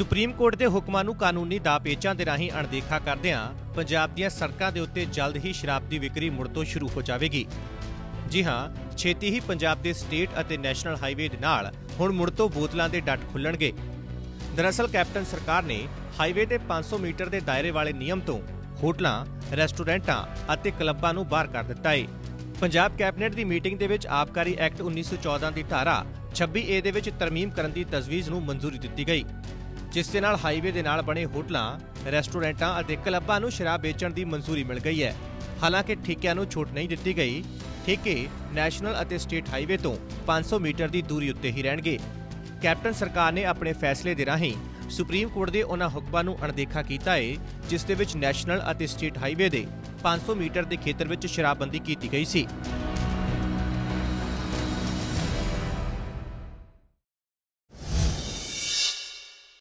Supreme court ਦੇ ਹੁਕਮਾਂ ਨੂੰ ਕਾਨੂੰਨੀ ਦਾਅਪੇਚਾਂ ਦੇ ਰਾਹੀਂ ਅਣਦੇਖਾ ਕਰਦਿਆਂ ਪੰਜਾਬ ਦੀਆਂ ਸੜਕਾਂ ਦੇ ਉੱਤੇ ਜਲਦ ਹੀ ਸ਼ਰਾਬ ਦੀ ਵਿਕਰੀ ਮੁੜ ਤੋਂ ਸ਼ੁਰੂ ਹੋ ਜਾਵੇਗੀ। ਜੀ ਹਾਂ, ਛੇਤੀ ਹੀ ਪੰਜਾਬ ਦੇ ਸਟੇਟ ਅਤੇ ਨੈਸ਼ਨਲ ਹਾਈਵੇ ਦੇ ਨਾਲ ਹੁਣ ਮੁੜ ਤੋਂ ਬੋਤਲਾਂ ਦੇ ਡੱਟ ਖੁੱਲਣਗੇ। ਦਰਅਸਲ ਕੈਪਟਨ ਸਰਕਾਰ ਨੇ ਹਾਈਵੇ ਦੇ 500 ਮੀਟਰ ਦੇ ਦਾਇਰੇ ਵਾਲੇ ਨਿਯਮ ਤੋਂ ਹੋਟਲਾਂ, ਰੈਸਟੋਰੈਂਟਾਂ ਅਤੇ ਕਲੱਬਾਂ ਨੂੰ ਬਾਹਰ ਕਰ ਦਿੱਤਾ ਹੈ ਪੰਜਾਬ ਕੈਬਨਿਟ ਦੀ ਮੀਟਿੰਗ ਦੇ ਵਿੱਚ ਆਬਕਾਰੀ ਐਕਟ 1914 ਦੀ ਧਾਰਾ 26A ਦੇ ਵਿੱਚ ਤਰਮੀਮ ਕਰਨ ਦੀ ਤਜਵੀਜ਼ ਨੂੰ ਮਨਜ਼ੂਰੀ ਦਿੱਤੀ ਗਈ। ਜਿਸ ਦੇ ਨਾਲ ਹਾਈਵੇ ਦੇ ਨਾਲ ਬਣੇ ਹੋਟਲਾਂ, ਰੈਸਟੋਰੈਂਟਾਂ ਅਤੇ ਕਲੱਬਾਂ ਨੂੰ ਸ਼ਰਾਬ ਵੇਚਣ ਦੀ ਮਨਜ਼ੂਰੀ ਮਿਲ ਗਈ ਹੈ। ਹਾਲਾਂਕਿ ਠੇਕਿਆਂ ਨੂੰ ਛੋਟ ਨਹੀਂ ਦਿੱਤੀ ਗਈ, ਠੇਕੇ ਨੈਸ਼ਨਲ ਅਤੇ ਸਟੇਟ ਹਾਈਵੇ ਤੋਂ 500 ਮੀਟਰ ਦੀ ਦੂਰੀ ਉੱਤੇ ਹੀ ਰਹਿਣਗੇ। ਕੈਪਟਨ ਸਰਕਾਰ ਨੇ ਆਪਣੇ ਫੈਸਲੇ ਦੇ ਰਾਹੀਂ ਸੁਪਰੀਮ ਕੋਰਟ ਦੇ ਉਹਨਾਂ ਹੁਕਮਾਂ ਨੂੰ ਅਣਦੇਖਾ ਕੀਤਾ ਏ, ਜਿਸ ਦੇ ਵਿੱਚ ਨੈਸ਼ਨਲ ਅਤੇ ਸਟੇਟ ਹਾਈਵੇ ਦੇ 500 ਮੀਟਰ ਦੇ ਖੇਤਰ ਵਿੱਚ ਸ਼ਰਾਬਬੰਦੀ ਕੀਤੀ ਗਈ ਸੀ।